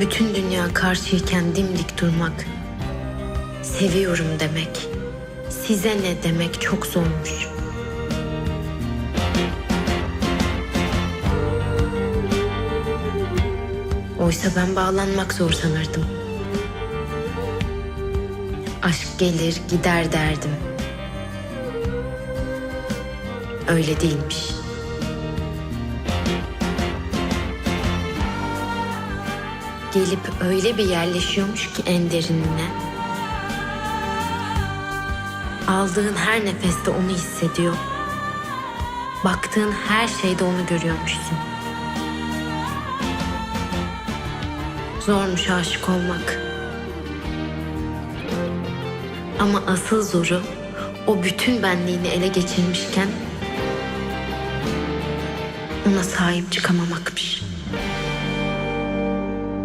Bütün dünya karşıyken dimdik durmak, seviyorum demek, size ne demek çok zormuş. Oysa ben bağlanmak zor sanırdım. Aşk gelir gider derdim. Öyle değilmiş. Gelip öyle bir yerleşiyormuş ki en derinine. Aldığın her nefeste onu hissediyor. Baktığın her şeyde onu görüyormuşsun. Zormuş aşık olmak. Ama asıl zoru o bütün benliğini ele geçirmişken ona sahip çıkamamakmış.